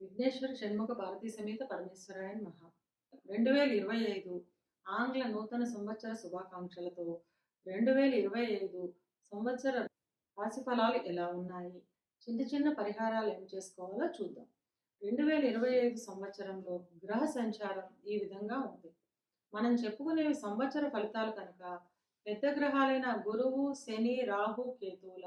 విఘ్నేశ్వర షణ్ముఖ భారతీ సమేత పరమేశ్వరాయన్ మహా రెండు వేల ఇరవై ఐదు ఆంగ్ల నూతన సంవత్సర శుభాకాంక్షలతో రెండు వేల ఇరవై ఐదు సంవత్సర రాశి ఫలాలు ఎలా ఉన్నాయి? చిన్న చిన్న పరిహారాలు ఏం చేసుకోవాలో చూద్దాం. రెండు వేల ఇరవై ఐదు సంవత్సరంలో గ్రహ సంచారం ఈ విధంగా ఉంది. మనం చెప్పుకునేవి సంవత్సర ఫలితాలు కనుక పెద్ద గ్రహాలైన గురువు శని రాహు కేతువుల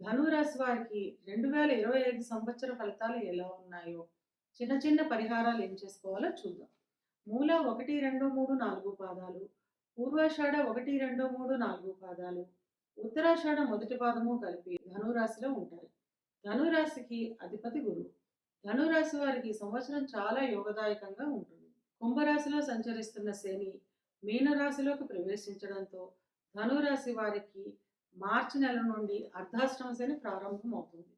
ధనురాశి వారికి రెండు వేల ఇరవై ఐదు సంవత్సర ఫలితాలు ఎలా ఉన్నాయో చిన్న చిన్న పరిహారాలు ఏం చేసుకోవాలో చూద్దాం. మూల ఒకటి రెండు మూడు నాలుగు పాదాలు పూర్వాషాఢ ఒకటి రెండు మూడు నాలుగు పాదాలు ఉత్తరాషాఢ మొదటి పాదము కలిపి ధనురాశిలో ఉంటాయి. ధనురాశికి అధిపతి గురువు ధనురాశి వారికి సంవత్సరం చాలా యోగదాయకంగా ఉంటుంది. కుంభరాశిలో సంచరిస్తున్న శని మీనరాశిలోకి ప్రవేశించడంతో ధనురాశి వారికి మార్చి నెల నుండి అర్ధాశ్రమ శని ప్రారంభమవుతుంది.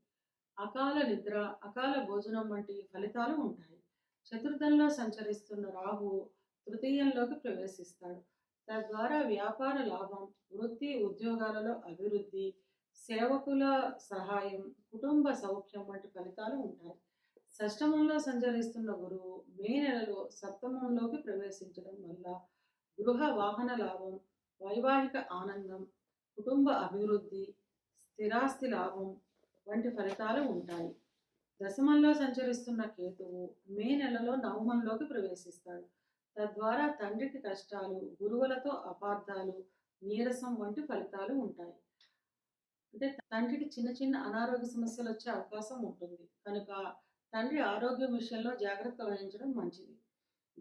అకాల నిద్ర అకాల భోజనం వంటి ఫలితాలు ఉంటాయి. చతుర్థంలో సంచరిస్తున్న రాహు తృతీయంలోకి ప్రవేశిస్తాడు. తద్వారా వ్యాపార లాభం వృత్తి ఉద్యోగాలలో అభివృద్ధి సేవకుల సహాయం కుటుంబ సౌఖ్యం వంటి ఫలితాలు ఉంటాయి. షష్టమంలో సంచరిస్తున్న గురువు మే నెలలో సప్తమంలోకి ప్రవేశించడం వల్ల గృహ వాహన లాభం వైవాహిక ఆనందం కుటుంబ అభివృద్ధి స్థిరాస్తి లాభం వంటి ఫలితాలు ఉంటాయి. దశమంలో సంచరిస్తున్న కేతువు మే నెలలో నవమంలోకి ప్రవేశిస్తాడు. తద్వారా తండ్రికి కష్టాలు గురువులతో అపార్థాలు నీరసం వంటి ఫలితాలు ఉంటాయి. అంటే తండ్రికి చిన్న చిన్న అనారోగ్య సమస్యలు వచ్చే అవకాశం ఉంటుంది. కనుక తండ్రి ఆరోగ్యం విషయంలో జాగ్రత్త వహించడం మంచిది.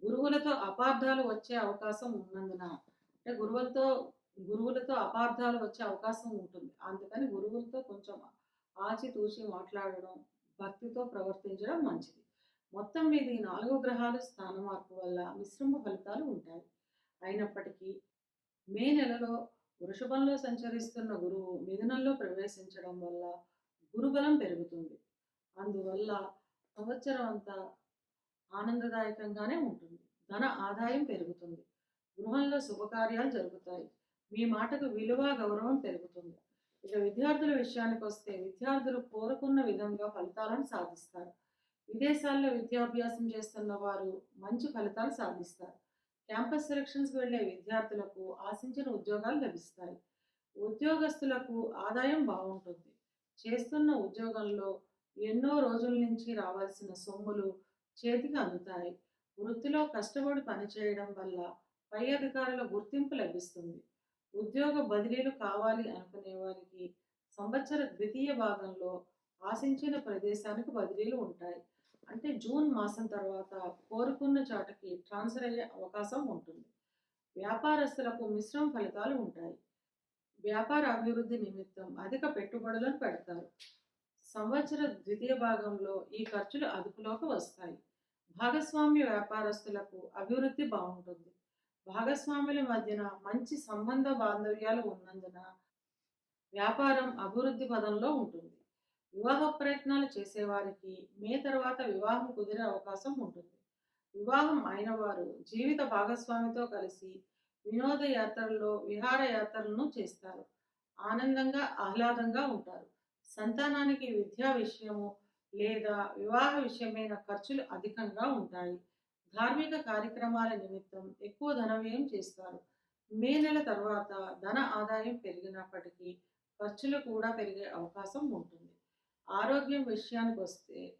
గురువులతో అపార్థాలు వచ్చే అవకాశం ఉన్నందున అంటే గురువులతో గురువులతో అపార్థాలు వచ్చే అవకాశం ఉంటుంది. అందుకని గురువులతో కొంచెం ఆచితూచి మాట్లాడడం భక్తితో ప్రవర్తించడం మంచిది. మొత్తం మీద ఈ నాలుగు గ్రహాలు స్థాన మార్పు వల్ల మిశ్రమ ఫలితాలు ఉంటాయి. అయినప్పటికీ మే నెలలో వృషభంలో సంచరిస్తున్న గురువు మిథునంలో ప్రవేశించడం వల్ల గురుబలం పెరుగుతుంది. అందువల్ల సంవత్సరం అంతా ఆనందదాయకంగానే ఉంటుంది. ధన ఆదాయం పెరుగుతుంది. గృహంలో శుభకార్యాలు జరుగుతాయి. మీ మాటకు విలువ గౌరవం పెరుగుతుంది. ఇక విద్యార్థుల విషయానికి వస్తే విద్యార్థులు కోరుకున్న విధంగా ఫలితాలను సాధిస్తారు. విదేశాల్లో విద్యాభ్యాసం చేస్తున్న వారు మంచి ఫలితాలు సాధిస్తారు. క్యాంపస్ సెలక్షన్స్కి వెళ్ళే విద్యార్థులకు ఆశించిన ఉద్యోగాలు లభిస్తాయి. ఉద్యోగస్తులకు ఆదాయం బాగుంటుంది. చేస్తున్న ఉద్యోగంలో ఎన్నో రోజుల నుంచి రావాల్సిన సొమ్ములు చేతికి అందుతాయి. వృత్తిలో కష్టపడి పనిచేయడం వల్ల పై అధికారుల గుర్తింపు లభిస్తుంది. ఉద్యోగ బదిలీలు కావాలి అనుకునే వారికి సంవత్సర ద్వితీయ భాగంలో ఆశించిన ప్రదేశానికి బదిలీలు ఉంటాయి. అంటే జూన్ మాసం తర్వాత కోరుకున్న చోటకి ట్రాన్స్ఫర్ అయ్యే అవకాశం ఉంటుంది. వ్యాపారస్తులకు మిశ్రమ ఫలితాలు ఉంటాయి. వ్యాపార అభివృద్ధి నిమిత్తం అధిక పెట్టుబడులను పెడతారు. సంవత్సర ద్వితీయ భాగంలో ఈ ఖర్చులు అదుపులోకి వస్తాయి. భాగస్వామ్య వ్యాపారస్తులకు అభివృద్ధి బాగుంటుంది. భాగస్వాముల మధ్యన మంచి సంబంధ బాంధవ్యాలు ఉన్నందున వ్యాపారం అభివృద్ధి పదంలో ఉంటుంది. వివాహ ప్రయత్నాలు చేసేవారికి మే తర్వాత వివాహం కుదిరే అవకాశం ఉంటుంది. వివాహం అయిన వారు జీవిత భాగస్వామితో కలిసి వినోద యాత్రల్లో విహార యాత్రలను చేస్తారు. ఆనందంగా ఆహ్లాదంగా ఉంటారు. సంతానానికి విద్యా విషయము లేదా వివాహ విషయమైన ఖర్చులు అధికంగా ఉంటాయి. ధార్మిక కార్యక్రమాల నిమిత్తం ఎక్కువ ధన వ్యయం చేస్తారు. మే నెల తర్వాత ధన ఆదాయం పెరిగినప్పటికీ ఖర్చులు కూడా పెరిగే అవకాశం ఉంటుంది. ఆరోగ్యం విషయానికి వస్తే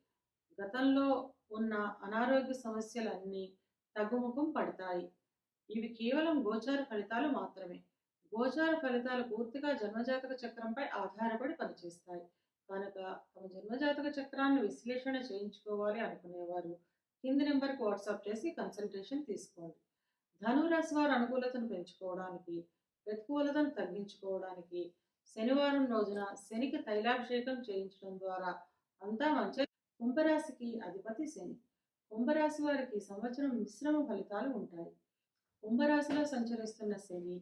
గతంలో ఉన్న అనారోగ్య సమస్యలన్నీ తగ్గుముఖం పడతాయి. ఇవి కేవలం గోచార ఫలితాలు మాత్రమే. గోచార ఫలితాలు పూర్తిగా జన్మజాతక చక్రంపై ఆధారపడి పనిచేస్తాయి. కనుక తమ జన్మజాతక చక్రాన్ని విశ్లేషణ చేయించుకోవాలి అనుకునేవారు కింది నెంబర్కి వాట్సాప్ చేసి కన్సల్టేషన్ తీసుకోండి. ధనురాశి వారి అనుకూలతను పెంచుకోవడానికి ప్రతికూలతను తగ్గించుకోవడానికి శనివారం రోజున శనికి తైలాభిషేకం చేయించడం ద్వారా అంతా మంచి కుంభరాశికి అధిపతి శని. కుంభరాశి వారికి సంవత్సరం మిశ్రమ ఫలితాలు ఉంటాయి. కుంభరాశిలో సంచరిస్తున్న శని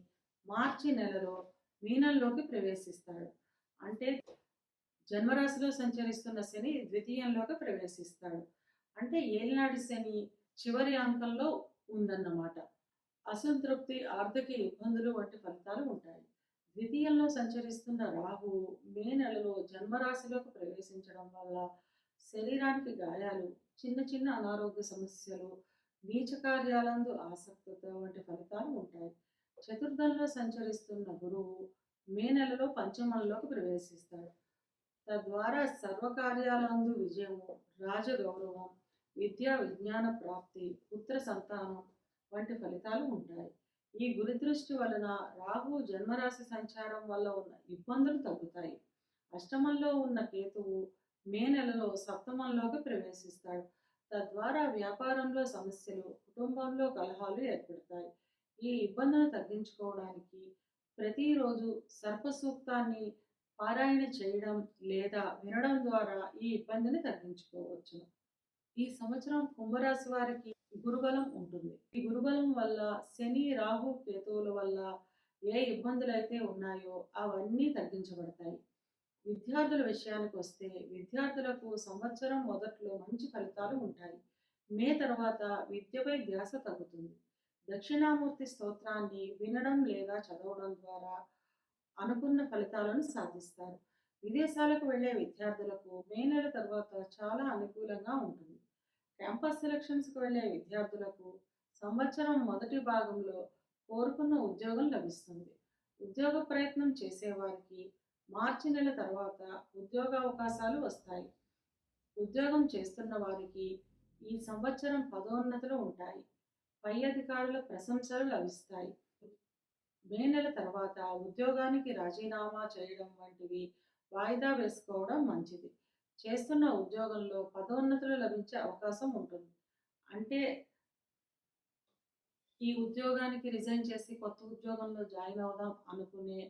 మార్చి నెలలో మీనంలోకి ప్రవేశిస్తాడు. అంటే జన్మరాశిలో సంచరిస్తున్న శని ద్వితీయంలోకి ప్రవేశిస్తాడు. అంటే ఏలినాటి శని చివరి అంకంలో ఉందన్నమాట. అసంతృప్తి ఆర్థిక ఇబ్బందులు వంటి ఫలితాలు ఉంటాయి. ద్వితీయంలో సంచరిస్తున్న రాహు మే నెలలో జన్మరాశిలోకి ప్రవేశించడం వల్ల శరీరానికి గాయాలు చిన్న చిన్న అనారోగ్య సమస్యలు నీచ కార్యాలందు ఆసక్తితో వంటి ఫలితాలు ఉంటాయి. చతుర్థంలో సంచరిస్తున్న గురువు మే నెలలో పంచమంలోకి ప్రవేశిస్తాడు. తద్వారా సర్వకార్యాలందు విజయము రాజగౌరవం విద్యా విజ్ఞాన ప్రాప్తి పుత్ర సంతానం వంటి ఫలితాలు ఉంటాయి. ఈ గురుదృష్టి వలన రాహు జన్మరాశి సంచారం వల్ల ఉన్న ఇబ్బందులు తగ్గుతాయి. అష్టమంలో ఉన్న కేతువు మే నెలలో సప్తమంలోకి ప్రవేశిస్తాడు. తద్వారా వ్యాపారంలో సమస్యలు కుటుంబంలో కలహాలు ఏర్పడతాయి. ఈ ఇబ్బందులు తగ్గించుకోవడానికి ప్రతిరోజు సర్పసూక్తాన్ని పారాయణ చేయడం లేదా వినడం ద్వారా ఈ ఇబ్బందిని తగ్గించుకోవచ్చు. ఈ సంవత్సరం కుంభరాశి వారికి గురుబలం ఉంటుంది. ఈ గురుబలం వల్ల శని రాహు కేతువుల వల్ల ఏ ఇబ్బందులు అయితే ఉన్నాయో అవన్నీ తగ్గించబడతాయి. విద్యార్థుల విషయానికి వస్తే విద్యార్థులకు సంవత్సరం మొదట్లో మంచి ఫలితాలు ఉంటాయి. మే తర్వాత విద్యపై ధ్యాస తగ్గుతుంది. దక్షిణామూర్తి స్తోత్రాన్ని వినడం లేదా చదవడం ద్వారా అనుకున్న ఫలితాలను సాధిస్తారు. విదేశాలకు వెళ్ళే విద్యార్థులకు మే నెల తర్వాత చాలా అనుకూలంగా ఉంటుంది. క్యాంపస్ సెలక్షన్స్కి వెళ్ళే విద్యార్థులకు సంవత్సరం మొదటి భాగంలో కోరుకున్న ఉద్యోగం లభిస్తుంది. ఉద్యోగ ప్రయత్నం చేసేవారికి మార్చి నెల తర్వాత ఉద్యోగ అవకాశాలు వస్తాయి. ఉద్యోగం చేస్తున్న వారికి ఈ సంవత్సరం పదోన్నతులు ఉంటాయి. పై అధికారుల ప్రశంసలు లభిస్తాయి. మే నెల తర్వాత ఉద్యోగానికి రాజీనామా చేయడం వంటివి వాయిదా వేసుకోవడం మంచిది. చేస్తున్న ఉద్యోగంలో పదోన్నతులు లభించే అవకాశం ఉంటుంది. అంటే ఈ ఉద్యోగానికి రిజైన్ చేసి కొత్త ఉద్యోగంలో జాయిన్ అవుదాం అనుకునే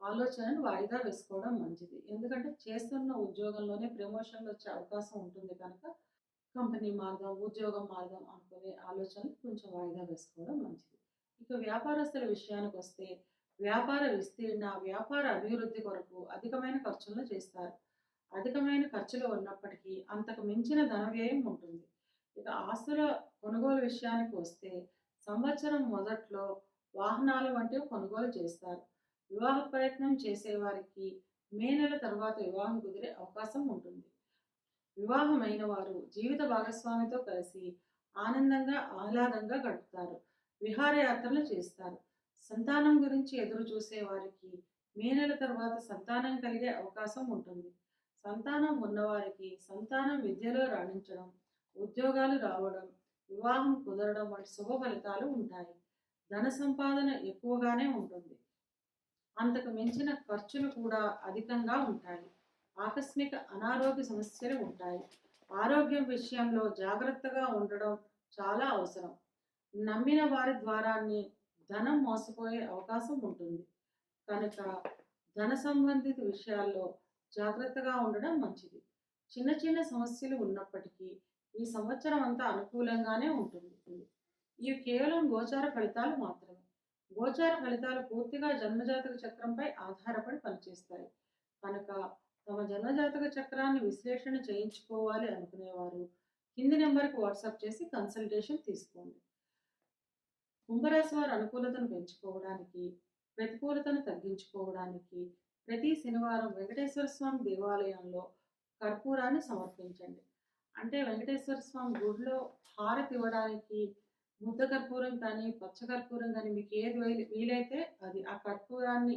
ఆలోచనను వాయిదా వేసుకోవడం మంచిది. ఎందుకంటే చేస్తున్న ఉద్యోగంలోనే ప్రమోషన్లు వచ్చే అవకాశం ఉంటుంది కనుక కంపెనీ మార్గం ఉద్యోగం మార్గం అనుకునే ఆలోచనలు కొంచెం వాయిదా వేసుకోవడం మంచిది. ఇక వ్యాపారస్తుల విషయానికి వస్తే వ్యాపార విస్తీర్ణ వ్యాపార అభివృద్ధి కొరకు అధికమైన ఖర్చులను చేస్తారు. అధికమైన ఖర్చులు ఉన్నప్పటికీ అంతకు మించిన ధన వ్యయం ఉంటుంది. ఇక ఆస్తుల కొనుగోలు విషయానికి వస్తే సంవత్సరం మొదట్లో వాహనాల వంటివి కొనుగోలు చేస్తారు. వివాహ ప్రయత్నం చేసేవారికి మే నెల తర్వాత వివాహం కుదిరే అవకాశం ఉంటుంది. వివాహమైన వారు జీవిత భాగస్వామితో కలిసి ఆనందంగా ఆహ్లాదంగా గడుపుతారు. విహారయాత్రలు చేస్తారు. సంతానం గురించి ఎదురు చూసే వారికి మే నెల తర్వాత సంతానం కలిగే అవకాశం ఉంటుంది. సంతానం ఉన్నవారికి సంతానం విద్యలో రాణించడం ఉద్యోగాలు రావడం వివాహం కుదరడం వంటి శుభ ఫలితాలు ఉంటాయి. ధన సంపాదన ఎక్కువగానే ఉంటుంది. అంతకు మించిన ఖర్చులు కూడా అధికంగా ఉంటాయి. ఆకస్మిక అనారోగ్య సమస్యలు ఉంటాయి. ఆరోగ్యం విషయంలో జాగ్రత్తగా ఉండడం చాలా అవసరం. నమ్మిన వారి ద్వారాన్ని ధనం మోసపోయే అవకాశం ఉంటుంది. కనుక ధన సంబంధిత విషయాల్లో జాగ్రత్తగా ఉండడం మంచిది. చిన్న చిన్న సమస్యలు ఉన్నప్పటికీ ఈ సంవత్సరం అంతా అనుకూలంగానే ఉంటుంది. ఇవి కేవలం గోచార ఫలితాలు మాత్రమే. గోచార ఫలితాలు పూర్తిగా జన్మజాతక చక్రంపై ఆధారపడి పనిచేస్తాయి. కనుక తమ జన్మజాతక చక్రాన్ని విశ్లేషణ చేయించుకోవాలి అనుకునేవారు కింది నెంబర్కి వాట్సాప్ చేసి కన్సల్టేషన్ తీసుకోండి. కుంభరాశి వారు అనుకూలతను పెంచుకోవడానికి ప్రతికూలతను తగ్గించుకోవడానికి ప్రతి శనివారం వెంకటేశ్వర స్వామి దేవాలయంలో కర్పూరాన్ని సమర్పించండి. అంటే వెంకటేశ్వర స్వామి గుడిలో హారతి ఇవ్వడానికి ముద్ద కర్పూరం కానీ పచ్చ కర్పూరం కానీ మీకు ఏది వీలైతే అది ఆ కర్పూరాన్ని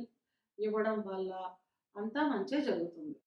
ఇవ్వడం వల్ల అంతా మంచి జరుగుతుంది.